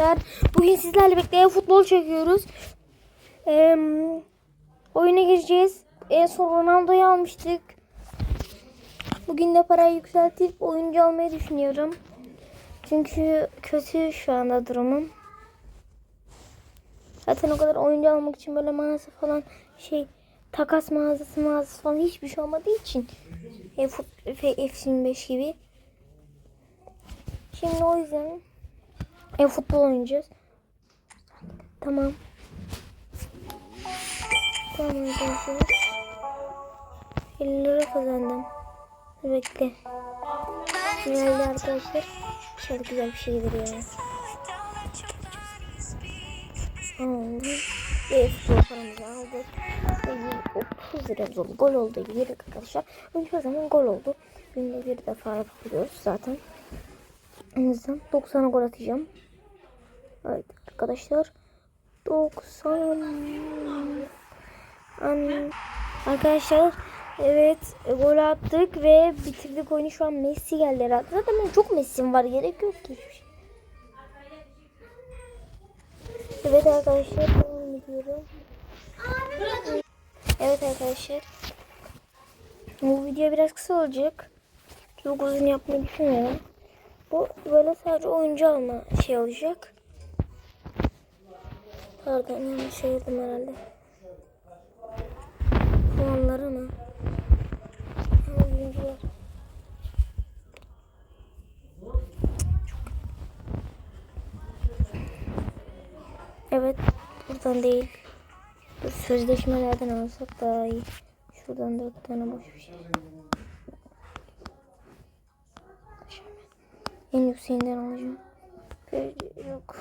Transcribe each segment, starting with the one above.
arkadaşlar. Bugün sizlerle birlikte futbol çekiyoruz. Ee, oyuna gireceğiz. En son Ronaldo'yu almıştık. Bugün de parayı yükseltip oyuncu almayı düşünüyorum. Çünkü kötü şu anda durumum. Zaten o kadar oyuncu almak için böyle mağaza falan şey takas mağazası mağazası falan hiçbir şey olmadığı için e, fut- F- F25 gibi. Şimdi o yüzden e, futbol oynayacağız. Tamam. Tamam arkadaşlar. 50 lira kazandım. Bekle. Geldi arkadaşlar. İnşallah güzel bir şey gelir ya. Aldım. Ve futbol paramızı aldık. Ve 30 liramız oldu. Gol oldu. Yedik arkadaşlar. Önce o zaman gol oldu. Günde bir defa yapıyoruz zaten. En yüzden 90'a gol atacağım. Evet arkadaşlar. 90 An- Arkadaşlar evet gol attık ve bitirdik oyunu şu an Messi geldi herhalde. Zaten çok Messi'm var gerek yok ki şey. Evet arkadaşlar devam ediyorum. Evet arkadaşlar. Bu video biraz kısa olacak. Çok uzun yapmayı düşünmüyorum. Bu böyle sadece oyuncu alma şey olacak. Pardon yanlış şey yazdım herhalde. Puanları mı? Evet buradan değil. Sözleşmelerden alsak daha iyi. Şuradan dört tane boş bir şey. En yükseğinden alacağım. Yok.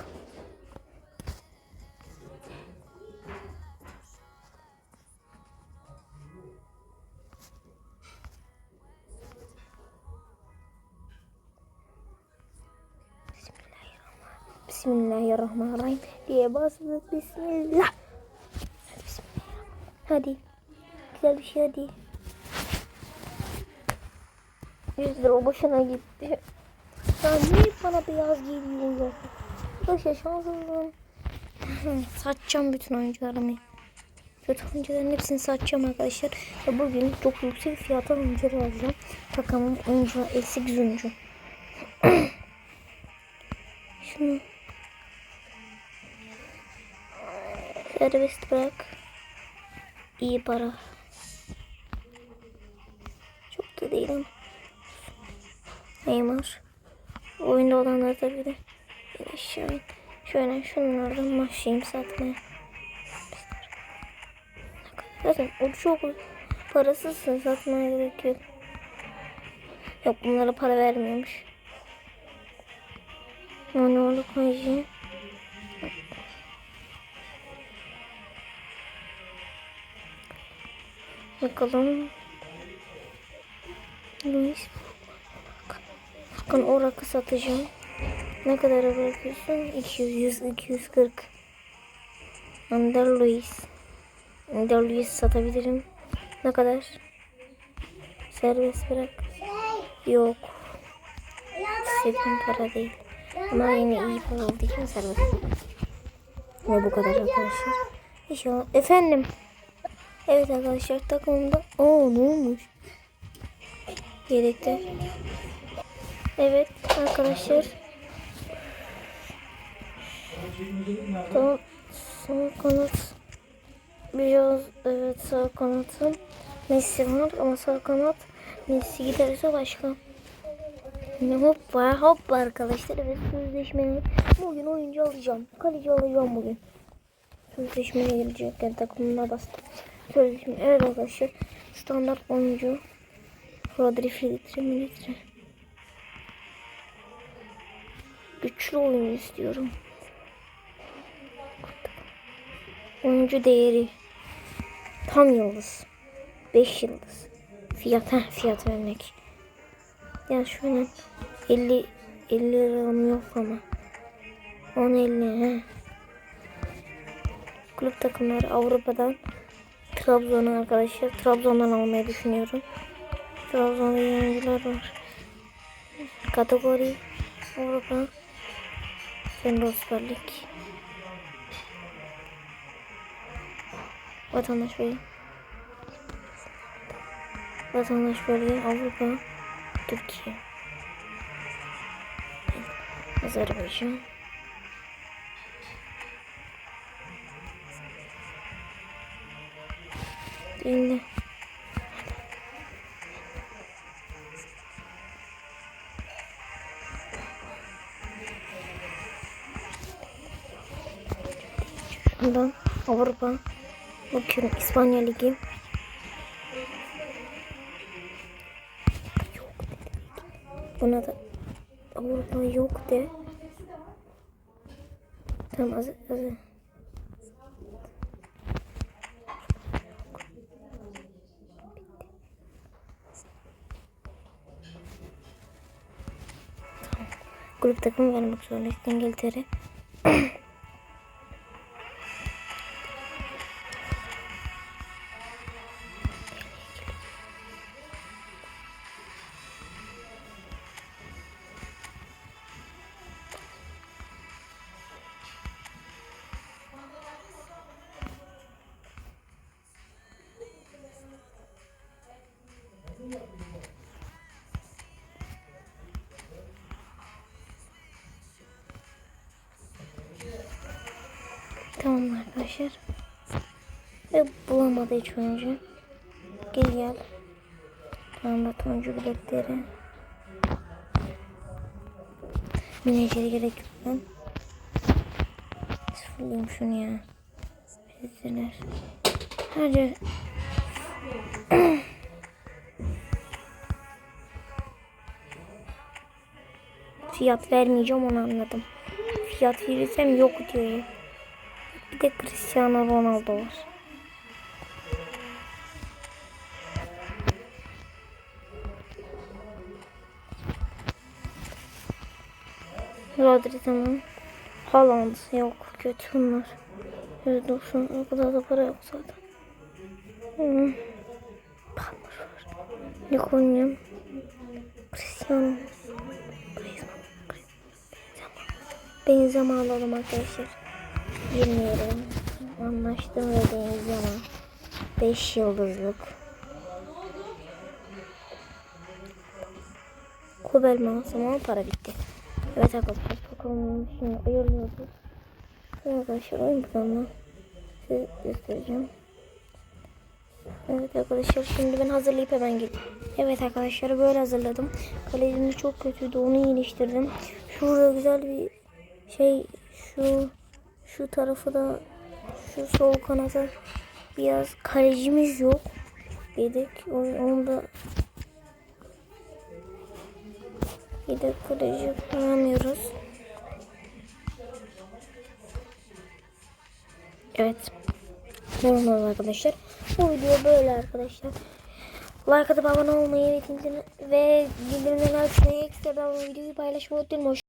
Bismillahirrahmanirrahim diye bastık. Bismillah. Hadi bismillah. Hadi. Güzel bir şey hadi. 100 lira boşuna gitti. Ya niye bana beyaz geliyor ya? Arkadaşlar şanssızlığım. Satacağım bütün oyuncularımı. Kötü oyuncuların hepsini satacağım arkadaşlar. Ve bugün çok yüksek fiyata oyuncuları alacağım. Takımım oyuncu 58 oyuncu. Şunu serbest bırak. İyi para. Çok da değil ama. Neymar. Oyunda olanlar tabii de. Yine aşağı. Şöyle şunlardan başlayayım satmaya. Zaten o çok parasızsın satmaya gerek yok. Bunlara para vermiyormuş. Onu onu koyacağım. Bakalım. Luis. Bakın o rakı satacağım. Ne kadar bırakıyorsun? 200, 100, 240. Under Luis. Under Luis satabilirim. Ne kadar? Serbest bırak. Yok. İstediğim para değil. Ama yine iyi para olduğu için serbest. Ve bu kadar arkadaşlar. İnşallah. Efendim. Evet arkadaşlar takımımda. Oo ne olmuş? Yedekte. Evet arkadaşlar. Tamam. Sağ kanat. Biraz evet sağ kanatım. Messi var ama sağ kanat Messi giderse başka. Şimdi hoppa hoppa arkadaşlar evet sözleşmeni bugün oyuncu alacağım. Kaleci alacağım bugün. Sözleşmeye girecekken takımına bastım. Sözleşme evet arkadaşlar standart oyuncu. Rodri Filtre Militre. Güçlü oyun istiyorum. Oyuncu değeri. Tam yıldız. 5 yıldız. Fiyat ha fiyat vermek. Ya şöyle 50 50 liram yok ama. 10 50 he. Kulüp takımları Avrupa'dan Trabzon'u arkadaşlar. Trabzon'dan almayı düşünüyorum. Trabzon'da iyi oyuncular var. Kategori Avrupa Süper Lig. Vatandaş Bey. Vatandaş bölge Avrupa, Türkiye. Azerbaycan. Dinle. Şuradan Avrupa. Bakıyorum İspanya Ligi. Buna da Avrupa yok de. Tamam az, az. Grup takımı vermek zorunda. İngiltere. Tamam arkadaşlar. Ve bulamadı hiç oyuncu. Gel gel. Tamam da oyuncu biletleri. Menajeri gerek yok ben. Sıfırlayayım şunu ya. Bizdeler. Hadi. Fiyat vermeyeceğim onu anladım. Fiyat verirsem yok diyor. Bir de Cristiano Ronaldo var. Rodri tamam. Haaland yok. Kötü bunlar. 190 o kadar da para yok zaten. Hmm. Palmer var. Nikonya. Cristiano. Griezmann. Benzema alalım arkadaşlar. Bilmiyorum. Anlaştım ve Benzema. 5 yıldızlık. Kubel mi alsam ama para bitti. Evet arkadaşlar bakalım şimdi ayırıyoruz. Arkadaşlar oyun planını size göstereceğim. Evet arkadaşlar şimdi ben hazırlayıp hemen geleyim. Evet arkadaşlar böyle hazırladım. Kalecim çok kötüydü onu iyileştirdim. Şurada güzel bir şey şu şu tarafı da şu sol kanata biraz kalecimiz yok. Yedek o- onu da yedek kaleci aramıyoruz. Evet. Normal arkadaşlar. Bu video böyle arkadaşlar. Like atıp abone olmayı ve bildirimleri açmayı ekstradan videoyu paylaşmayı unutmayın.